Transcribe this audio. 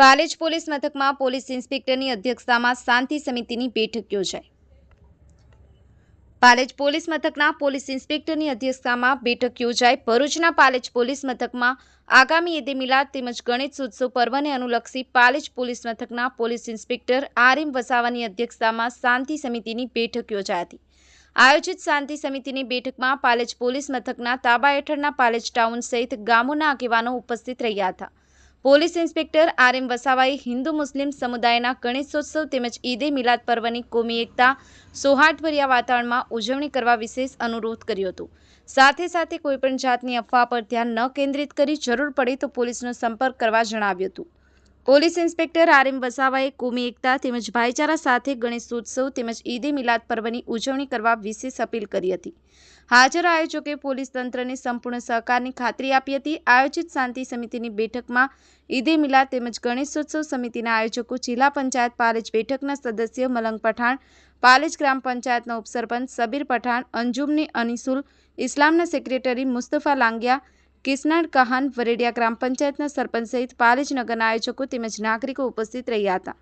Palej police મથકમાં police ઇન્સ્પેક્ટરની અધ્યક્ષતામાં શાંતિ સમિતિની બેઠક યોજાઈ. પાલેજ પોલીસ મથકના પોલીસ ઇન્સ્પેક્ટરની અધ્યક્ષતામાં બેઠક યોજાઈ. ભરૂચના પાલેજ પોલીસ મથકમાં આગામી ઈદે મિલાદ તેમજ ગણેશ ઉત્સવ પર્વને અનુલક્ષી પાલેજ પોલીસ મથકના પોલીસ ઇન્સ્પેક્ટર આર એમ વસાવાની અધ્યક્ષતામાં શાંતિ સમિતિની બેઠક યોજાઈ હતી. આયોજિત શાંતિ સમિતિની બેઠકમાં પાલેજ પોલીસ મથકના તાબા હેઠળના પાલેજ ટાઉન સહિત ગામોના આગેવાનો ઉપસ્થિત રહ્યા હતા. પોલીસ ઇન્સ્પેક્ટર આર એમ વસાવાએ હિન્દુ મુસ્લિમ સમુદાયના ગણેશોત્સવ તેમજ ઈદે મિલાદ પર્વની કોમી એકતા, સૌહાર્દભર્યા વાતાવરણમાં ઉજવણી કરવા વિશેષ અનુરોધ કર્યો હતો. સાથે સાથે કોઈપણ જાતની અફવા પર ધ્યાન ન કેન્દ્રિત કરી જરૂર પડે તો પોલીસનો સંપર્ક કરવા જણાવ્યું હતું. પોલીસ ઇન્સ્પેક્ટર આર એમ વસાવાએ કોમી એકતા તેમજ ભાઈચારા સાથે ગણેશોત્સવ તેમજ ઈદે મિલાદ પર્વની ઉજવણી કરવા વિશેષ અપીલ કરી હતી. હાજર આયોજકે પોલીસ તંત્રને સંપૂર્ણ સહકારની ખાતરી આપી હતી. આયોજિત શાંતિ સમિતિની બેઠકમાં ઈદે મિલાદ તેમજ ગણેશોત્સવ સમિતિના આયોજકો જિલ્લા પંચાયત પાલેજ બેઠકના સદસ્ય મલંગ પઠાણ, પાલેજ ગ્રામ પંચાયતના ઉપસરપંચ સબીર પઠાણ, અંજુમની અનિસુલ, ઇસ્લામના સેક્રેટરી મુસ્તફા લાંગિયા કિસનાડ કહાન વરેડિયા ગ્રામ પંચાયતના સરપંચ સહિત પાલેજ નગરના આયોજકો તેમજ નાગરિકો ઉપસ્થિત રહ્યા હતા.